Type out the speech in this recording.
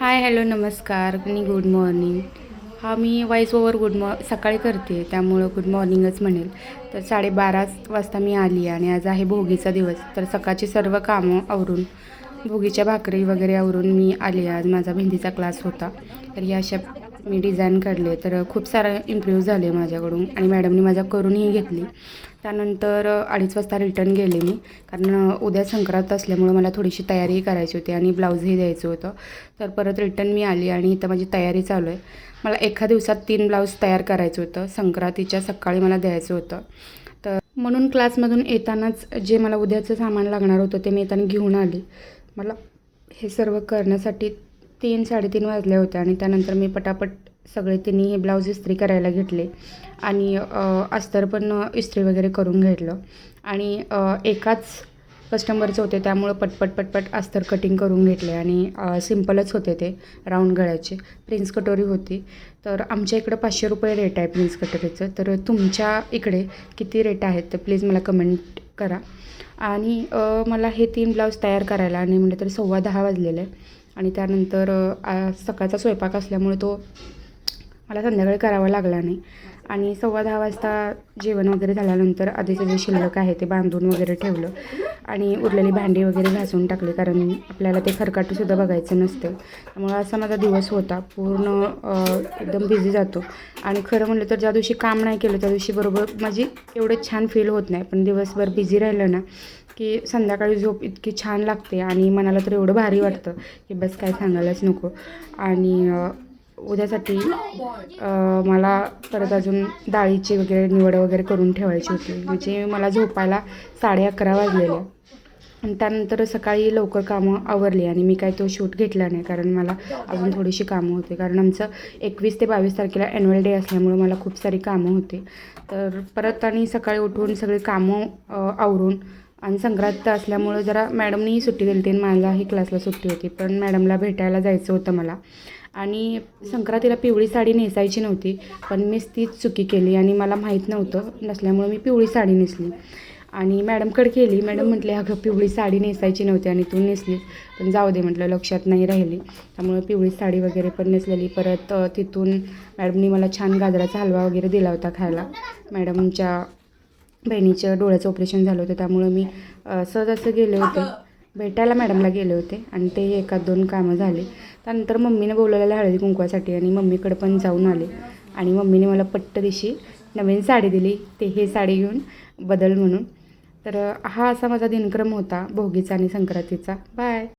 Hi hello नमस्कार. आणि good morning. हा मी वॉइस ओवर गुड मॉ सकाळी करते त्यामुळं गुड मॉर्निंगच म्हणेल. तर साडेबारा वाजता मी आली आणि आज आहे भोगीचा दिवस. तर सकाळची सर्व कामं आवरून भोगीच्या भाकरी वगैरे आवरून मी आली आज माझा मेहंदीचा क्लास होता. तर या अशा मी डिझाईन काढले तर खूप सारा इम्प्रूव्ह झाले माझ्याकडून आणि मॅडमनी माझ्या करूनही घेतली. त्यानंतर अडीच वाजता रिटर्न गेले मी. कारण उद्या संक्रांत असल्यामुळं मला थोडीशी तयारीही करायची होती आणि ब्लाऊजही द्यायचं होतं. तर परत रिटर्न मी आली आणि इथं माझी तयारी चालू आहे. मला एका दिवसात तीन ब्लाऊज तयार करायचं होतं. संक्रांतीच्या सकाळी मला द्यायचं होतं. तर म्हणून क्लासमधून येतानाच जे मला उद्याचं सामान लागणार होतं ते मी येताना घेऊन आली. मला हे सर्व करण्यासाठी तीन साडेतीन वाजले होते आणि त्यानंतर मी पटापट सगळे तिन्ही हे ब्लाऊज इस्त्री करायला घेतले आणि अस्तर पण इस्त्री वगैरे करून घेतलं. आणि एकाच कस्टमरचे होते त्यामुळं पटपट पटपट अस्तर कटिंग करून घेतले आणि सिम्पलच होते ते राऊंड गळ्याचे. प्रिन्स कटोरी होती. तर आमच्या इकडं पाचशे रुपये रेट आहे प्रिन्स कटोरीचं. तर तुमच्या इकडे किती रेट आहेत तर प्लीज मला कमेंट करा. आणि मला हे तीन ब्लाऊज तयार करायला आणि म्हटलं तर सव्वा दहा वाजलेले. आणि त्यानंतर सकाळचा स्वयंपाक असल्यामुळे तो मला संध्याकाळी करावा लागला नाही. आणि सव्वा दहा वाजता जेवण वगैरे झाल्यानंतर आधीचं जे शिल्लक आहे ते बांधून वगैरे ठेवलं. आणि उरलेली भांडी वगैरे घासून टाकली कारण आपल्याला ते खरकाटूसुद्धा बघायचं नसतं. त्यामुळं असा माझा दिवस होता. पूर्ण एकदम बिझी जातो. आणि खरं म्हणलं तर ज्या दिवशी काम नाही केलं त्या दिवशी बरोबर माझी एवढं छान फील होत नाही. पण दिवसभर बिझी राहिलं ना की संध्याकाळी झोप इतकी छान लागते आणि मनाला तर एवढं भारी वाटतं की बस काय सांगायलाच नको. आणि उद्यासाठी मला परत अजून डाळीची वगैरे निवड वगैरे करून ठेवायची होती. म्हणजे मला झोपायला साडे अकरा वाजलेले. आणि त्यानंतर सकाळी लवकर कामं आवरली आणि मी काय तो शूट घेतला नाही कारण मला अजून थोडीशी कामं होती. कारण आमचं एकवीस ते बावीस तारखेला ॲन्युअल डे असल्यामुळं मला खूप सारी कामं होते. तर परत आणि सकाळी उठून सगळी कामं आवरून आणि संक्रांत असल्यामुळं जरा मॅडमनीही सुट्टी दिली होती आणि मलाही क्लासला सुट्टी होती पण मॅडमला भेटायला जायचं होतं मला. आणि संक्रांतीला पिवळी साडी नेसायची नव्हती पण मीच तीच चुकी केली आणि मला माहीत नव्हतं नसल्यामुळं मी पिवळी साडी नेसली. आणि मॅडमकडे केली मॅडम म्हटले अगं पिवळी साडी नेसायची नव्हती आणि तू नेसलीस. पण जाऊ दे म्हटलं लक्षात नाही राहिली. त्यामुळे पिवळी साडी वगैरे पण नेसलेली. परत तिथून मॅडमनी मला छान गाजराचा हलवा वगैरे दिला होता खायला मॅडमच्या बहिणीचं डोळ्याचं ऑपरेशन झालं होतं. त्यामुळं मी सहज असं गेले होते. भेटायला मॅडमला गेले होते. आणि ते एकात दोन कामं झाले. त्यानंतर मम्मीने बोलवलेलं हळदी कुंकवासाठी आणि मम्मीकडे पण जाऊन आले. आणि मम्मीने मला पट्ट दिशी नवीन साडी दिली. ते हे साडी घेऊन बदल म्हणून. तर हा असा माझा दिनक्रम होता. भोगीचा आणि संक्रांतीचा. बाय